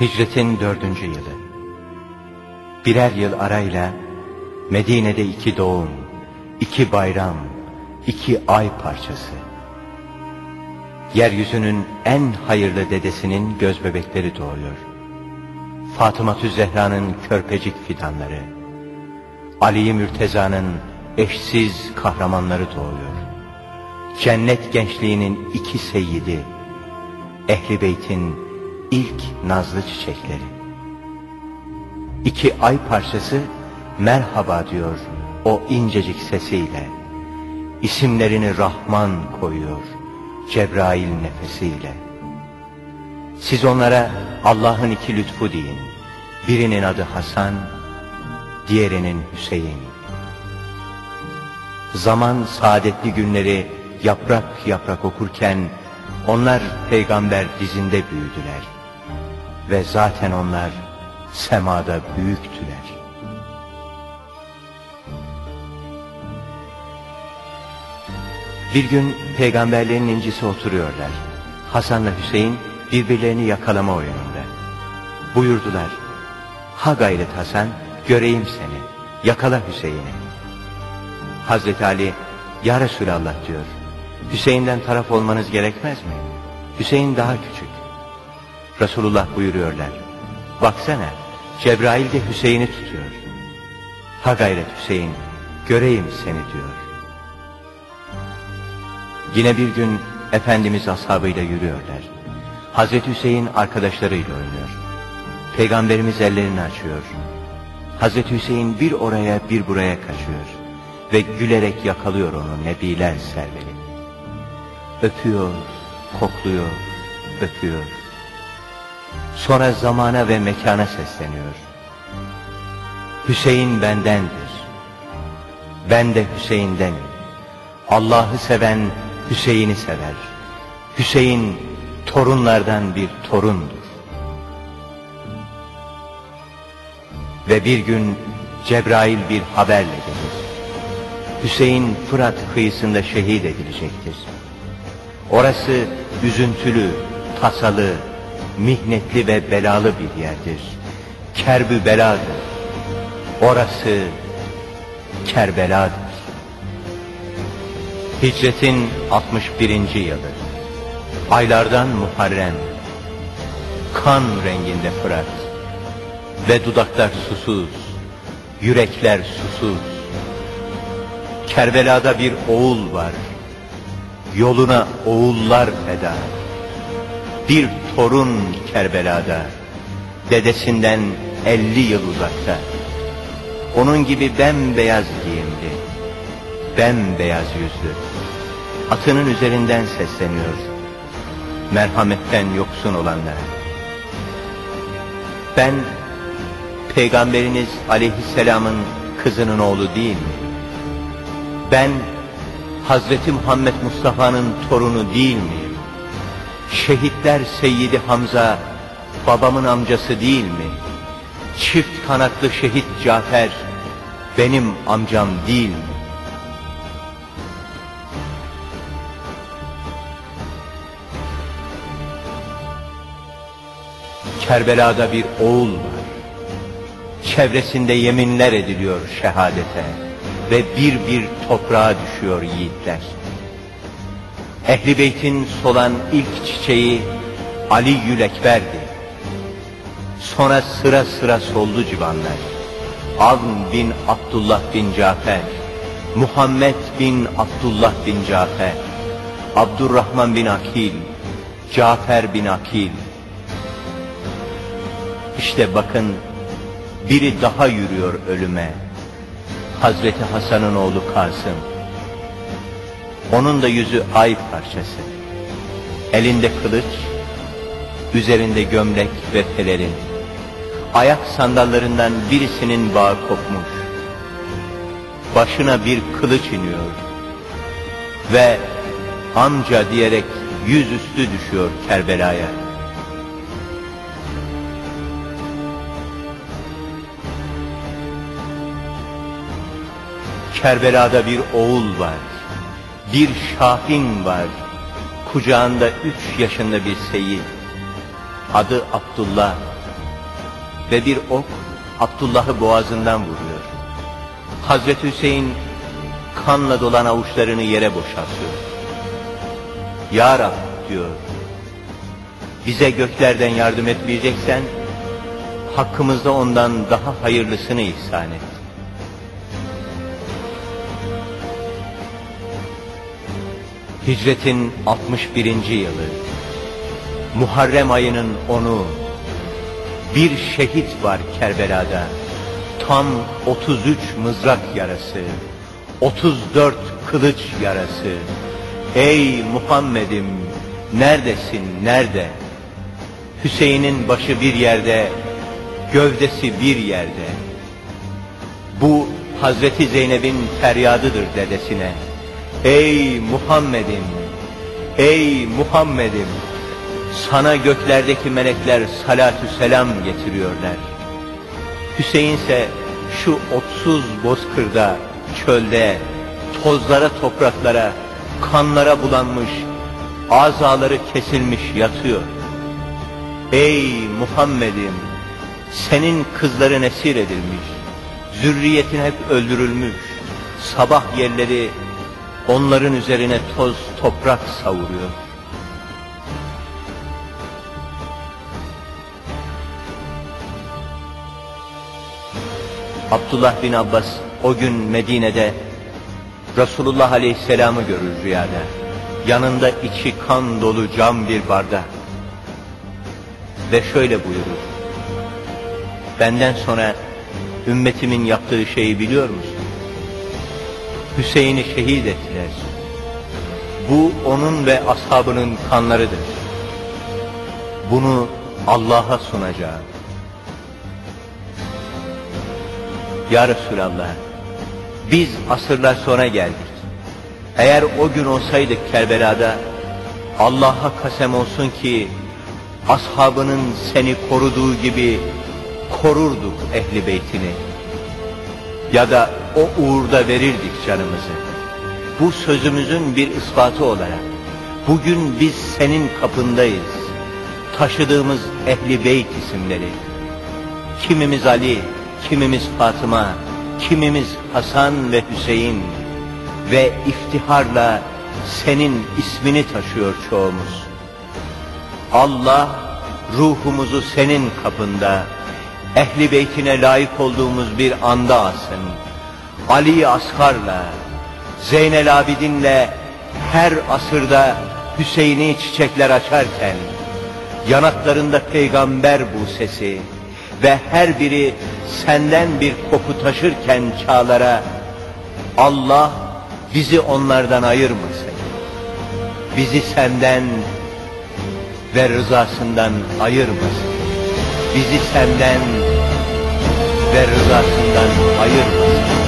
Hicretin dördüncü yılı. Birer yıl arayla Medine'de iki doğum, iki bayram, iki ay parçası. Yeryüzünün en hayırlı dedesinin göz bebekleri doğuyor. Fatıma Zehra'nın körpecik fidanları, Ali Mürteza'nın eşsiz kahramanları doğuyor. Cennet gençliğinin iki seyyidi, Ehli Beyt'in ilk nazlı çiçekleri. İki ay parçası merhaba diyor o incecik sesiyle. İsimlerini Rahman koyuyor Cebrail nefesiyle. Siz onlara Allah'ın iki lütfu deyin. Birinin adı Hasan, diğerinin Hüseyin. Zaman saadetli günleri yaprak yaprak okurken onlar peygamber dizinde büyüdüler. Ve zaten onlar semada büyüktüler. Bir gün peygamberlerin incisi oturuyorlar. Hasan'la Hüseyin birbirlerini yakalama oyununda. Buyurdular. Ha gayret Hasan, göreyim seni. Yakala Hüseyin'i. Hazreti Ali, Ya Resulallah diyor. Hüseyin'den taraf olmanız gerekmez mi? Hüseyin daha küçük. Resulullah buyuruyorlar. Baksana, Cebrail de Hüseyin'i tutuyor. Ha gayret Hüseyin, göreyim seni diyor. Yine bir gün Efendimiz ashabıyla yürüyorlar. Hazreti Hüseyin arkadaşlarıyla oynuyor. Peygamberimiz ellerini açıyor. Hazreti Hüseyin bir oraya bir buraya kaçıyor. Ve gülerek yakalıyor onu Nebiler serveri. Öpüyor, kokluyor, öpüyor. Sonra zamana ve mekana sesleniyor. Hüseyin bendendir. Ben de Hüseyin'denim. Allah'ı seven Hüseyin'i sever. Hüseyin torunlardan bir torundur. Ve bir gün Cebrail bir haberle gelir. Hüseyin Fırat kıyısında şehit edilecektir. Orası üzüntülü, tasalı, mihnetli ve belalı bir yerdir. Kerbü beladır. Orası Kerbela'dır. Hicretin 61. yılı. Aylardan Muharrem. Kan renginde Fırat. Ve dudaklar susuz. Yürekler susuz. Kerbela'da bir oğul var. Yoluna oğullar feda. Bir torun Kerbela'da. Dedesinden 50 yıl uzakta. Onun gibi bembeyaz giyimli. Bembeyaz yüzlü. Atının üzerinden sesleniyor. Merhametten yoksun olanlara. Ben Peygamberiniz aleyhisselamın kızının oğlu değil mi? Ben Hazreti Muhammed Mustafa'nın torunu değil miyim? Şehitler Seyyidi Hamza babamın amcası değil mi? Çift kanatlı şehit Cafer benim amcam değil mi? Kerbela'da bir oğul var. Çevresinde yeminler ediliyor şehadete ve bir bir toprağa düşüyor yiğitler. Ehli Beyt'in solan ilk çiçeği Ali Yülekber'di. Sonra sıra sıra soldu civanlar. Avn bin Abdullah bin Cafer, Muhammed bin Abdullah bin Cafer, Abdurrahman bin Akil, Cafer bin Akil, işte bakın biri daha yürüyor ölüme. Hazreti Hasan'ın oğlu Kasım. Onun da yüzü ay parçası. Elinde kılıç, üzerinde gömlek ve pelerin. Ayak sandallarından birisinin bağı kopmuş. Başına bir kılıç iniyor. Ve amca diyerek yüzüstü düşüyor Kerbela'ya. Kerbela'da bir oğul var. Bir Şahin var. Kucağında üç yaşında bir seyit. Adı Abdullah. ve bir ok Abdullah'ı boğazından vuruyor. Hazreti Hüseyin kanla dolan avuçlarını yere boşaltıyor. Ya Rab diyor, bize göklerden yardım etmeyeceksen, hakkımızda ondan daha hayırlısını ihsan et. Hicretin 61. yılı, Muharrem ayının onu, bir şehit var Kerbela'da, tam 33 mızrak yarası, 34 kılıç yarası. Ey Muhammed'im, neredesin, nerede? Hüseyin'in başı bir yerde, gövdesi bir yerde. Bu Hazreti Zeynep'in feryadıdır dedesine. Ey Muhammed'im, ey Muhammed'im, sana göklerdeki melekler salatü selam getiriyorlar. Hüseyin ise şu otsuz bozkırda, çölde, tozlara topraklara, kanlara bulanmış, azaları kesilmiş yatıyor. Ey Muhammed'im, senin kızların esir edilmiş, zürriyetin hep öldürülmüş, sabah yerleri onların üzerine toz toprak savuruyor. Abdullah bin Abbas o gün Medine'de Resulullah Aleyhisselam'ı görür rüyada. Yanında içi kan dolu cam bir bardak. Ve şöyle buyurur. Benden sonra ümmetimin yaptığı şeyi biliyor musun? Hüseyin'i şehit ettiler. Bu onun ve ashabının kanlarıdır. Bunu Allah'a sunacağım. Ya Resulallah, biz asırlar sonra geldik. Eğer o gün olsaydık Kerbela'da, Allah'a kasem olsun ki, ashabının seni koruduğu gibi korurduk ehli beytini. Ya da o uğurda verirdik canımızı. Bu sözümüzün bir ispatı olarak, bugün biz senin kapındayız. Taşıdığımız ehli beyt isimleri. Kimimiz Ali, kimimiz Fatıma, kimimiz Hasan ve Hüseyin ve iftiharla senin ismini taşıyor çoğumuz. Allah ruhumuzu senin kapında, ehli beytine layık olduğumuz bir anda alsın. Ali Ashar'la, Zeynel Abidin'le her asırda Hüseyin'i çiçekler açarken, yanaklarında peygamber bu sesi, ve her biri senden bir koku taşırken çağlara Allah bizi onlardan ayırmasın. Bizi senden ve rızasından ayırmasın. Bizi senden ve rızasından ayırmasın.